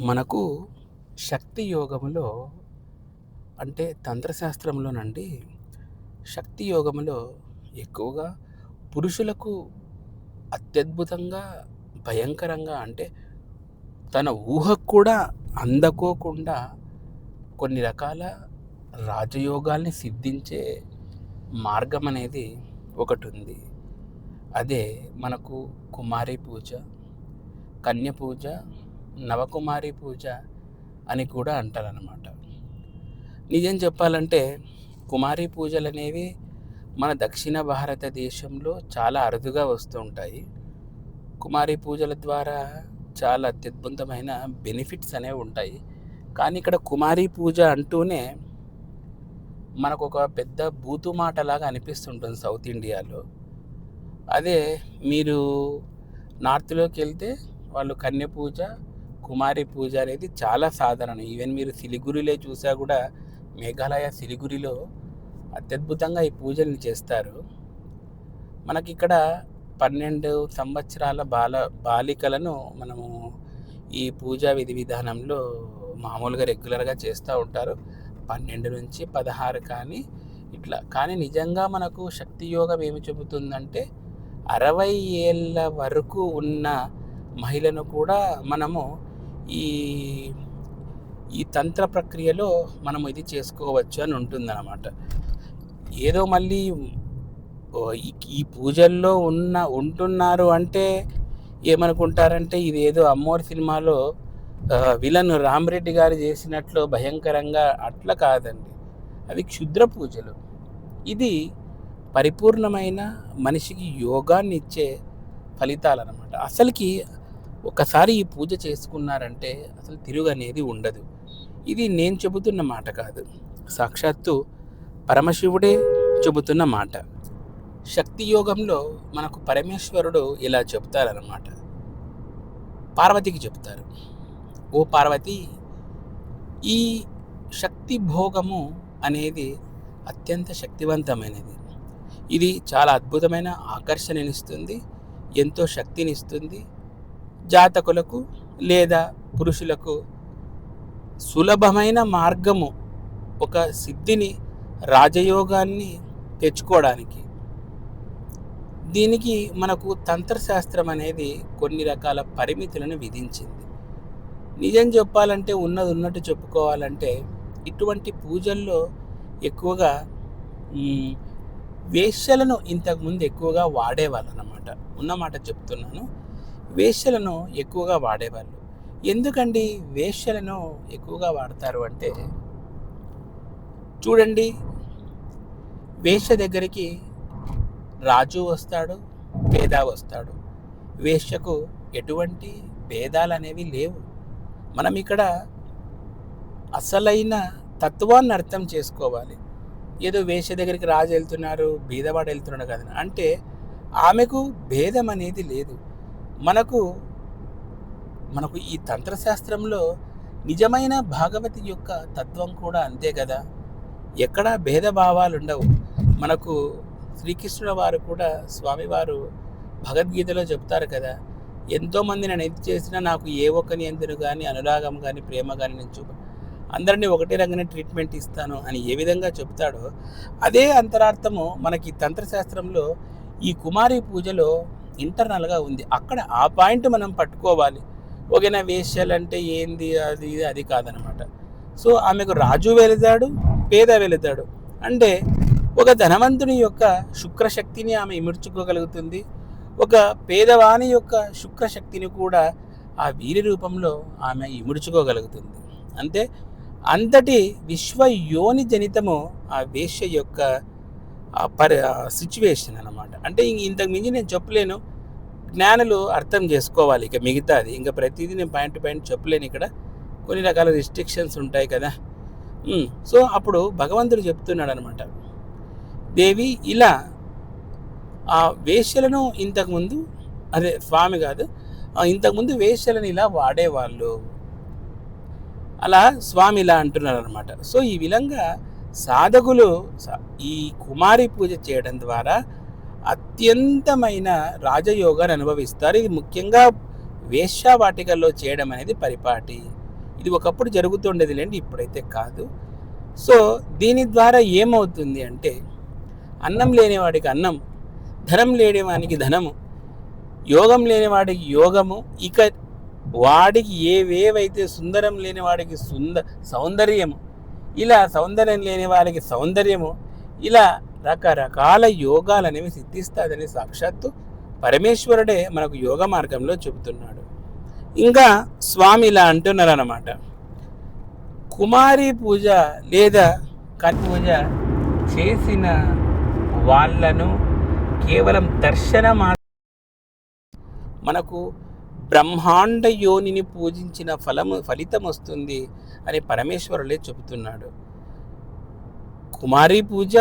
మనకు శక్తి యోగములో అంటే తంత్రశాస్త్రంలోనండి శక్తి యోగములో ఎక్కువగా పురుషులకు అత్యద్భుతంగా భయంకరంగా అంటే తన ఊహకు కూడా అందకోకుండా కొన్ని రకాల రాజయోగాల్ని సిద్ధించే మార్గం అనేది ఒకటి ఉంది అదే మనకు కుమారి పూజ కన్య పూజ నవకుమారి పూజ అని కూడా అంటారనమాట నిజం చెప్పాలంటే కుమారి పూజలు అనేవి మన దక్షిణ భారతదేశంలో చాలా అరుదుగా వస్తూ ఉంటాయి. కుమారి పూజల ద్వారా చాలా అత్యద్భుతమైన బెనిఫిట్స్ అనేవి ఉంటాయి. కానీ ఇక్కడ కుమారి పూజ అంటూనే మనకు ఒక పెద్ద బూతు మాటలాగా అనిపిస్తుంటుంది సౌత్ ఇండియాలో. అదే మీరు నార్త్లోకి వెళ్తే వాళ్ళు కన్య పూజ కుమారి పూజ అనేది చాలా సాధారణం. ఈవెన్ మీరు సిలిగురిలో చూసా కూడా మేఘాలయ సిలిగురిలో అత్యద్భుతంగా ఈ పూజల్ని చేస్తారు. మనకి ఇక్కడ పన్నెండు సంవత్సరాల బాల బాలికలను మనము ఈ పూజా విధి విధానంలో మామూలుగా రెగ్యులర్గా చేస్తూ ఉంటారు. పన్నెండు నుంచి పదహారు కానీ ఇట్లా. కానీ నిజంగా మనకు శక్తి యోగం ఏమి చెబుతుందంటే అరవై ఏళ్ళ వరకు ఉన్న మహిళను కూడా మనము ఈ ఈ తంత్ర ప్రక్రియలో మనం ఇది చేసుకోవచ్చు అని ఉంటుందన్నమాట. ఏదో మళ్ళీ ఈ- పూజల్లో ఉన్న ఉంటున్నారు అంటే ఏమనుకుంటారంటే ఇది ఏదో అమ్మోరి సినిమాలో విలన్ రామరెడ్డి గారు చేసినట్లు భయంకరంగా అట్లా కాదండి. అవి క్షుద్ర పూజలు. ఇది పరిపూర్ణమైన మనిషికి యోగాన్ని ఇచ్చే ఫలితాలన్నమాట. అసలుకి ఒకసారి ఈ పూజ చేసుకున్నారంటే అసలు తిరుగు అనేది ఉండదు. ఇది నేను చెబుతున్న మాట కాదు. సాక్షాత్తు పరమశివుడే చెబుతున్న మాట. శక్తి యోగంలో మనకు పరమేశ్వరుడు ఇలా చెప్తారన్నమాట. పార్వతికి చెప్తారు. ఓ పార్వతి ఈ శక్తి భోగము అనేది అత్యంత శక్తివంతమైనది. ఇది చాలా అద్భుతమైన ఆకర్షణనిస్తుంది ఎంతో శక్తినిస్తుంది జాతకులకు లేదా పురుషులకు సులభమైన మార్గము ఒక సిద్ధిని రాజయోగాన్ని తెచ్చుకోవడానికి. దీనికి మనకు తంత్రశాస్త్రం అనేది కొన్ని రకాల పరిమితులను విధించింది. నిజం చెప్పాలంటే ఉన్నది ఉన్నట్టు చెప్పుకోవాలంటే ఇటువంటి పూజల్లో ఎక్కువగా వేష్యలను ఇంతకుముందు ఎక్కువగా వాడేవాళ్ళు అన్నమాట ఉన్నమాట చెప్తున్నాను. వేశ్యలను ఎక్కువగా వాడేవాళ్ళు. ఎందుకండి వేశ్యలను ఎక్కువగా వాడతారు అంటే చూడండి వేశ్య దగ్గరికి రాజు వస్తాడు పేద వస్తాడు. వేశ్యకు ఎటువంటి భేదాలు అనేవి లేవు. మనం ఇక్కడ అసలైన తత్వాన్ని అర్థం చేసుకోవాలి. ఏదో వేష దగ్గరికి రాజు వెళ్తున్నారు బీదవాడు వెళ్తున్నాడు కదా అంటే ఆమెకు భేదం అనేది లేదు. మనకు మనకు ఈ తంత్రశాస్త్రంలో నిజమైన భాగవతి యొక్క తత్వం కూడా అంతే కదా? ఎక్కడా భేదభావాలు ఉండవు మనకు శ్రీకృష్ణుల వారు కూడా స్వామివారు భగవద్గీతలో చెప్తారు కదా ఎంతోమంది నేను ఎంత చేసినా నాకు ఏ ఒక్కని ఎందును కానీ అనురాగం కానీ ప్రేమ కానీ నేను చూప అందరినీ ఒకటే రంగానే ట్రీట్మెంట్ ఇస్తాను అని ఏ విధంగా చెప్తాడో అదే అంతరార్థము మనకి తంత్రశాస్త్రంలో ఈ కుమారి పూజలో ఇంటర్నల్గా ఉంది. అక్కడ ఆ పాయింట్ మనం పట్టుకోవాలి. ఓకేనా వేశ్యాలంటే అంటే ఏంది అది ఇది అది కాదనమాట. సో ఆమెకు రాజు వెళతాడు పేద వెళతాడు అంటే ఒక ధనవంతుని యొక్క శుక్రశక్తిని ఆమె ఇముడ్చుకోగలుగుతుంది. ఒక పేదవాని యొక్క శుక్రశక్తిని కూడా ఆ వీరి రూపంలో ఆమె ఇముడుచుకోగలుగుతుంది. అంతే. అంతటి విశ్వయోని జనితము ఆ వేశ్య యొక్క పరి సిచ్యువేషన్ అనమాట అంటే ఇంక ఇంతకు మించి నేను చెప్పలేను. జ్ఞానులు అర్థం చేసుకోవాలి ఇక మిగతాది. ఇంకా ప్రతిదీ నేను పాయింట్ పాయింట్ చెప్పలేను ఇక్కడ. కొన్ని రకాల రిస్ట్రిక్షన్స్ ఉంటాయి కదా. సో అప్పుడు భగవంతుడు చెప్తున్నాడు అనమాట దేవి ఇలా ఆ వేశ్యలను ఇంతకుముందు అదే స్వామి కాదు. ఇంతకుముందు వేశ్యలను ఇలా వాడేవాళ్ళు. అలా స్వామి ఇలా అంటున్నారు అనమాట సో ఈ విధంగా సాధకులు ఈ కుమారి పూజ చేయడం ద్వారా అత్యంతమైన రాజయోగాన్ని అనుభవిస్తారు. ఇది ముఖ్యంగా వేశ్యావాటికల్లో చేయడం అనేది పరిపాటి. ఇది ఒకప్పుడు జరుగుతుండేది లేండి ఇప్పుడైతే కాదు. సో దీని ద్వారా ఏమవుతుంది అంటే అన్నం లేనివాడికి అన్నం ధనం లేనివానికి ధనము యోగం లేనివాడికి యోగము ఇక వాడికి ఏవేవైతే సుందరం లేనివాడికి సుంద సౌందర్యము ఇలా సౌందర్యం లేని వారికి సౌందర్యము ఇలా రకరకాల యోగాలు అనేవి సిద్ధిస్తాదని సాక్షాత్తు పరమేశ్వరుడే మనకు యోగ మార్గంలో చెబుతున్నాడు. ఇంకా స్వామి ఇలా అంటున్నారు అన్నమాట కుమారి పూజ లేదా కన్ పూజ చేసిన వాళ్ళను కేవలం దర్శన మనకు బ్రహ్మాండ యోనిని పూజించిన ఫలము ఫలితం వస్తుంది అని పరమేశ్వరులే చెబుతున్నాడు. కుమారి పూజ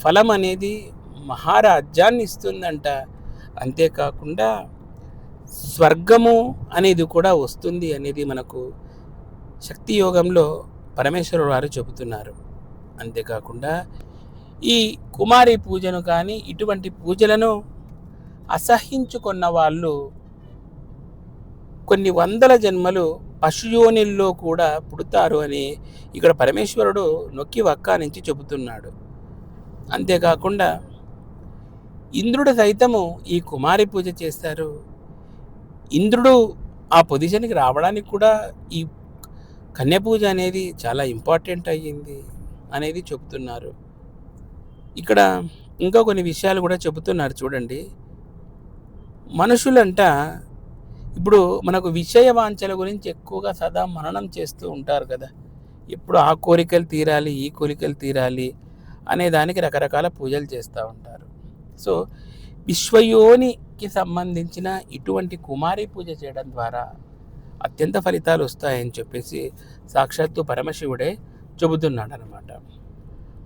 ఫలం అనేది మహారాజ్యాన్ని ఇస్తుందంట. అంతేకాకుండా స్వర్గము అనేది కూడా వస్తుంది అనేది మనకు శక్తి యోగంలో పరమేశ్వరుడు వారు చెబుతున్నారు. అంతేకాకుండా ఈ కుమారి పూజను కానీ ఇటువంటి పూజలను అసహించుకున్న వాళ్ళు కొన్ని వందల జన్మలు పశుయోనిల్లో కూడా పుడతారు అని ఇక్కడ పరమేశ్వరుడు నొక్కి వక్కా నుంచి చెబుతున్నాడు. అంతేకాకుండా ఇంద్రుడు సైతము ఈ కుమారి పూజ చేస్తారు. ఇంద్రుడు ఆ పొజిషన్కి రావడానికి కూడా ఈ కన్య పూజ అనేది చాలా ఇంపార్టెంట్ అయ్యింది అనేది చెబుతున్నారు. ఇక్కడ ఇంకా కొన్ని విషయాలు కూడా చెబుతున్నారు చూడండి. మనుషులంట ఇప్పుడు మనకు విషయ వాంఛల గురించి ఎక్కువగా సదా మననం చేస్తూ ఉంటారు కదా. ఇప్పుడు ఆ కోరికలు తీరాలి ఈ కోరికలు తీరాలి అనే దానికి రకరకాల పూజలు చేస్తూ ఉంటారు. సో విశ్వయోనికి సంబంధించిన ఇటువంటి కుమారి పూజ చేయడం ద్వారా అత్యంత ఫలితాలు వస్తాయని చెప్పేసి సాక్షాత్తు పరమశివుడే చెబుతున్నాడు అనమాట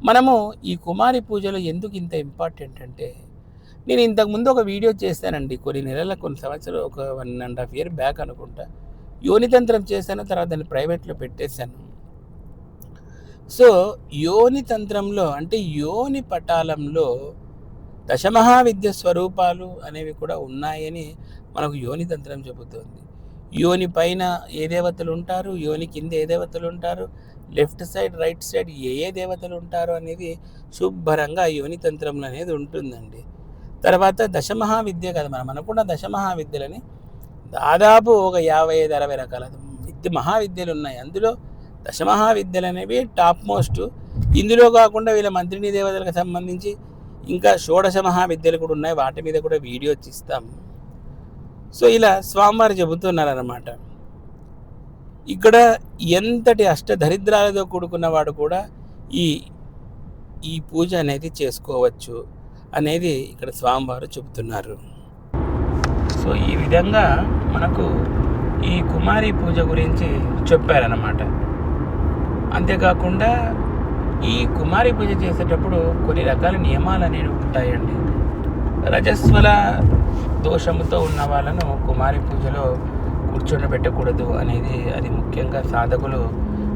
మనము ఈ కుమారి పూజలు ఎందుకు ఇంత ఇంపార్టెంట్ అంటే నేను ఇంతకుముందు ఒక వీడియో చేశానండి కొన్ని నెలల కొన్ని సంవత్సరాలు ఒక one and half year back అనుకుంటా. యోనితంత్రం చేశాను తర్వాత దాన్ని ప్రైవేట్లో పెట్టేశాను. సో యోని తంత్రంలో అంటే యోని పటాలంలో దశమహావిద్య స్వరూపాలు అనేవి కూడా ఉన్నాయని మనకు యోని తంత్రం చెబుతోంది. యోని పైన ఏ దేవతలు ఉంటారు? యోని కింద ఏ దేవతలు ఉంటారు? లెఫ్ట్ సైడ్ రైట్ సైడ్ ఏ ఏ దేవతలు ఉంటారు? అనేది శుభ్రంగా యోని తంత్రంలో అనేది ఉంటుందండి. తర్వాత దశమహావిద్య కదా మనం అనుకున్న దశమహావిద్యలని దాదాపు ఒక యాభై ఐదు అరవై రకాల విద్య మహావిద్యలు ఉన్నాయి. అందులో దశమహావిద్యలు అనేవి టాప్ మోస్ట్. ఇందులో కాకుండా వీళ్ళ మంత్రిని దేవతలకు సంబంధించి ఇంకా షోడశ మహావిద్యలు కూడా ఉన్నాయి. వాటి మీద కూడా వీడియో ఇస్తాం సో ఇలా స్వామివారు చెబుతున్నారన్నమాట. ఇక్కడ ఎంతటి అష్టదరిద్రాలతో కూడుకున్న వాడు కూడా ఈ ఈ పూజ అనేది చేసుకోవచ్చు. అనేది ఇక్కడ స్వామివారు చెబుతున్నారు. సో ఈ విధంగా మనకు ఈ కుమారి పూజ గురించి చెప్పారన్నమాట. అంతేకాకుండా ఈ కుమారి పూజ చేసేటప్పుడు కొన్ని రకాల నియమాలు అనేవి ఉంటాయండి. రజస్వల దోషముతో ఉన్న వాళ్ళను కుమారి పూజలో కూర్చోబెట్టకూడదు అనేది అది ముఖ్యంగా సాధకులు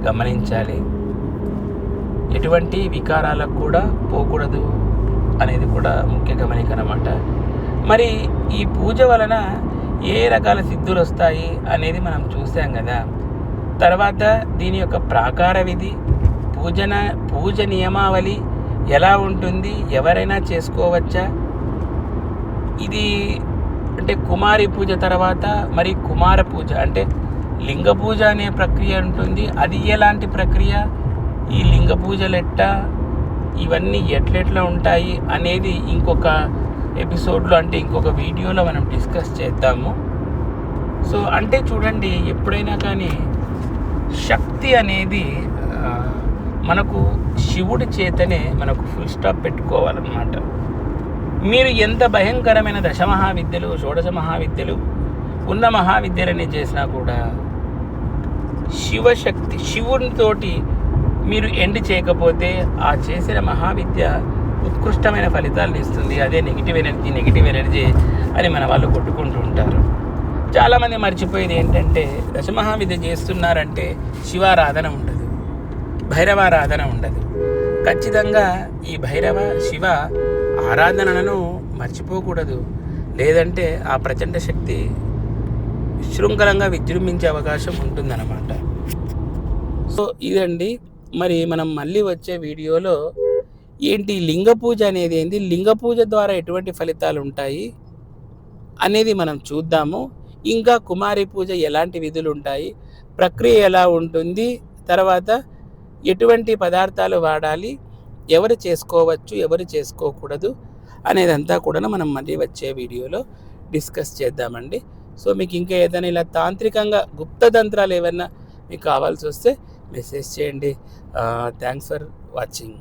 గమనించాలి. ఎటువంటి వికారాలకు కూడా పోకూడదు. అనేది కూడా ముఖ్య గమనిక అన్నమాట మరి ఈ పూజ వలన ఏ రకాల సిద్ధులు వస్తాయి అనేది మనం చూసాం కదా. తర్వాత దీని యొక్క ప్రాకార విధి పూజన పూజ నియమావళి ఎలా ఉంటుంది ఎవరైనా చేసుకోవచ్చా? ఇది అంటే కుమారి పూజ తర్వాత మరి కుమార పూజ అంటే లింగ పూజ అనే ప్రక్రియ ఉంటుంది. అది ఎలాంటి ప్రక్రియ? ఈ లింగ పూజలు ఎట్టా ఇవన్నీ ఎట్లెట్లా ఉంటాయి అనేది ఇంకొక ఎపిసోడ్లో అంటే ఇంకొక వీడియోలో మనం డిస్కస్ చేద్దాము. సో అంటే చూడండి ఎప్పుడైనా కానీ శక్తి అనేది మనకు శివుడి చేతనే మనకు ఫుల్ స్టాప్ పెట్టుకోవాలన్నమాట. మీరు ఎంత భయంకరమైన దశ మహావిద్యలు షోడశ మహావిద్యలు ఉన్న మహావిద్యలని చేసినా కూడా శివశక్తి శివునితోటి మీరు ఎండ్ చేయకపోతే ఆ చేసిన మహావిద్య ఉత్కృష్టమైన ఫలితాలను ఇస్తుంది. అదే నెగిటివ్ ఎనర్జీ నెగిటివ్ ఎనర్జీ అని మన వాళ్ళు కొట్టుకుంటూ ఉంటారు. చాలామంది మర్చిపోయేది ఏంటంటే దశమహావిద్య చేస్తున్నారంటే శివారాధన ఉండదు. భైరవారాధన ఉండదు. ఖచ్చితంగా ఈ భైరవ శివ ఆరాధనలను మర్చిపోకూడదు. లేదంటే ఆ ప్రచండ శక్తి శృంఖలంగా విజృంభించే అవకాశం ఉంటుందన్నమాట. సో ఇదండి. మరి మనం మళ్ళీ వచ్చే వీడియోలో ఏంటి లింగ పూజ అనేది ఏంటి లింగ పూజ ద్వారా ఎటువంటి ఫలితాలు ఉంటాయి? అనేది మనం చూద్దాము. ఇంకా కుమారి పూజ ఎలాంటి విధులు ఉంటాయి? ప్రక్రియ ఎలా ఉంటుంది? తర్వాత ఎటువంటి పదార్థాలు వాడాలి? ఎవరు చేసుకోవచ్చు? ఎవరు చేసుకోకూడదు? అనేదంతా కూడా మనం మళ్ళీ వచ్చే వీడియోలో డిస్కస్ చేద్దామండి. సో మీకు ఇంకా ఏదైనా ఇలా తాంత్రికంగా గుప్త తంత్రాలు ఏమన్నా మీకు కావాల్సి వస్తే మెసేజ్ చేయండి. Thanks for watching.